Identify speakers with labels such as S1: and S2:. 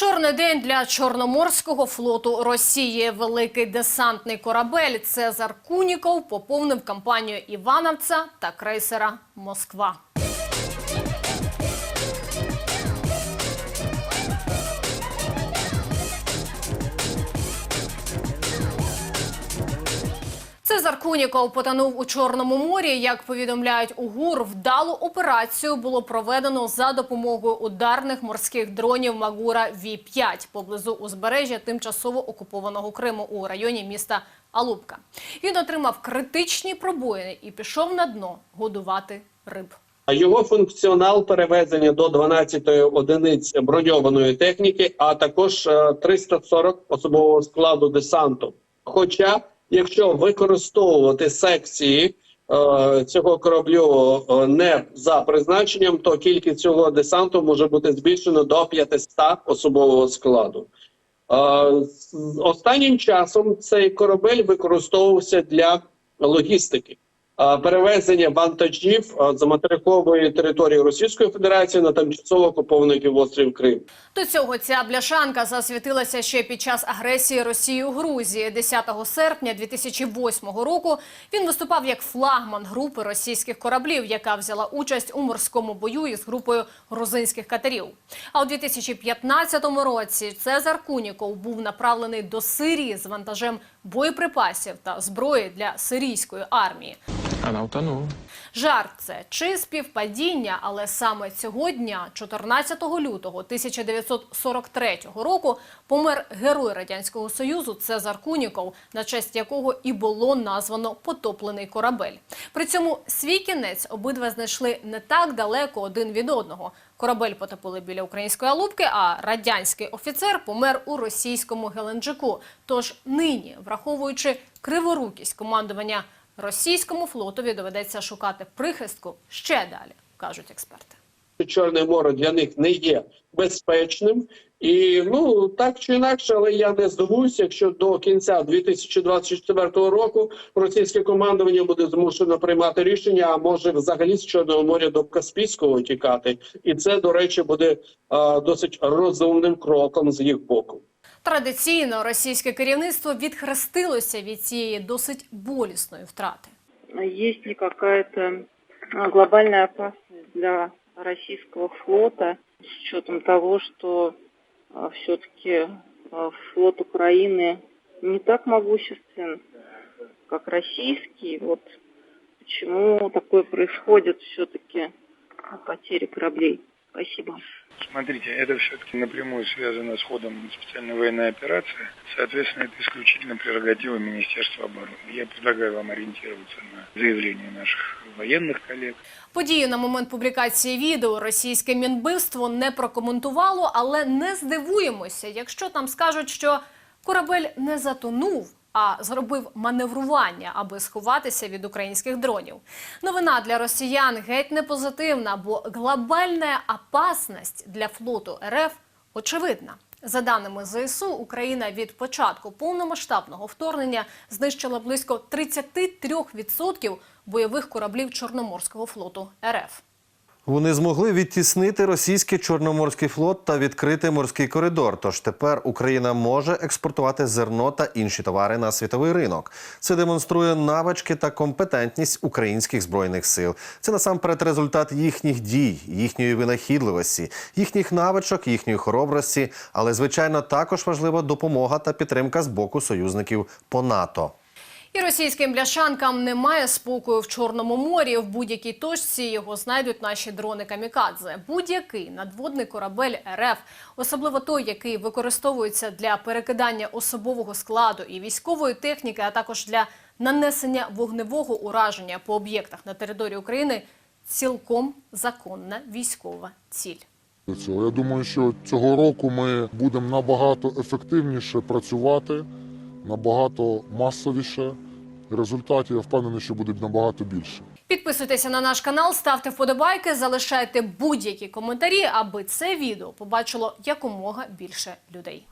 S1: Чорний день для Чорноморського флоту Росії. Великий десантний корабель Цезар Куніков поповнив кампанію Івановця та крейсера Москва. Цезар Куніков потонув у Чорному морі. Як повідомляють у ГУР, вдалу операцію було проведено за допомогою ударних морських дронів Магура Ві-5 поблизу узбережжя тимчасово окупованого Криму у районі міста Алупка. Він отримав критичні пробоїни і пішов на дно годувати риб.
S2: Його функціонал перевезення до 12 одиниць броньованої техніки, а також е, 340 особового складу десанту. Хоча, якщо використовувати секції е, цього кораблю е, не за призначенням, то кількість цього десанту може бути збільшено до 500 особового складу. Е, Останнім часом цей корабель використовувався для логістики. Е, Перевезення вантажів е, з материкової території Російської Федерації на тимчасово окупований півострів Крим.
S1: До цього ця бляшанка засвітилася ще під час агресії Росії у Грузії. 10 серпня 2008 року він виступав як флагман групи російських кораблів, яка взяла участь у морському бою із групою грузинських катерів. А у 2015 році Цезар Куніков був направлений до Сирії з вантажем боєприпасів та зброї для сирійської армії.
S3: Она утонула.
S1: Жарт це чи співпадіння, але саме цього дня, 14 лютого 1943 року, помер герой радянського союзу Цезар Куніков, на честь якого і було названо потоплений корабель. При цьому свій кінець обидва знайшли не так далеко один від одного. Корабель потопили біля української Алубки, а радянський офіцер помер у російському Геленджику. Тож нині, враховуючи криворукість командування російському флотові доведеться шукати прихистку ще далі, кажуть експерти.
S2: Чорне море для них не є безпечним. І ну так чи інакше, але я не здивуюся, якщо до кінця 2024 року російське командування буде змушено приймати рішення, а може взагалі з Чорного моря до Каспійського тікати, і це до речі буде е, досить розумним кроком з їх боку.
S1: Традиційно російське керівництво відхрестилося від цієї досить болісної втрати.
S4: есть ли какая-то а, глобальная опасность для российского флота с учетом того, что все-таки флот Украины не так могуществен, как российский. Вот почему такое происходит все-таки потери кораблей. Спасибо.
S5: Смотрите, это все-таки напрямую связано с ходом специальной военной операции. Соответственно, это исключительно прерогатива Министерства обороны. Я предлагаю вам ориентироваться на заявления наших военных коллег.
S1: Подію на момент публікації відео російське мінбивство не прокоментувало, але не здивуємося, якщо там скажуть, що корабель не затонув. А зробив маневрування, аби сховатися від українських дронів. Новина для росіян геть не позитивна, бо глобальна опасність для флоту РФ очевидна. За даними ЗСУ, Україна від початку повномасштабного вторгнення знищила близько 33% бойових кораблів Чорноморського флоту РФ.
S6: Вони змогли відтіснити російський чорноморський флот та відкрити морський коридор. Тож тепер Україна може експортувати зерно та інші товари на світовий ринок. Це демонструє навички та компетентність українських збройних сил. Це насамперед результат їхніх дій, їхньої винахідливості, їхніх навичок, їхньої хоробрості. Але звичайно також важлива допомога та підтримка з боку союзників по НАТО.
S1: І російським бляшанкам немає спокою в Чорному морі. В будь-якій точці його знайдуть наші дрони камікадзе. Будь-який надводний корабель РФ, особливо той, який використовується для перекидання особового складу і військової техніки, а також для нанесення вогневого ураження по об'єктах на території України, цілком законна військова ціль.
S7: Я думаю, що цього року ми будемо набагато ефективніше працювати, набагато масовіше. Результатів я впевнений, що буде набагато більше.
S1: Підписуйтеся на наш канал, ставте вподобайки, залишайте будь-які коментарі, аби це відео побачило якомога більше людей.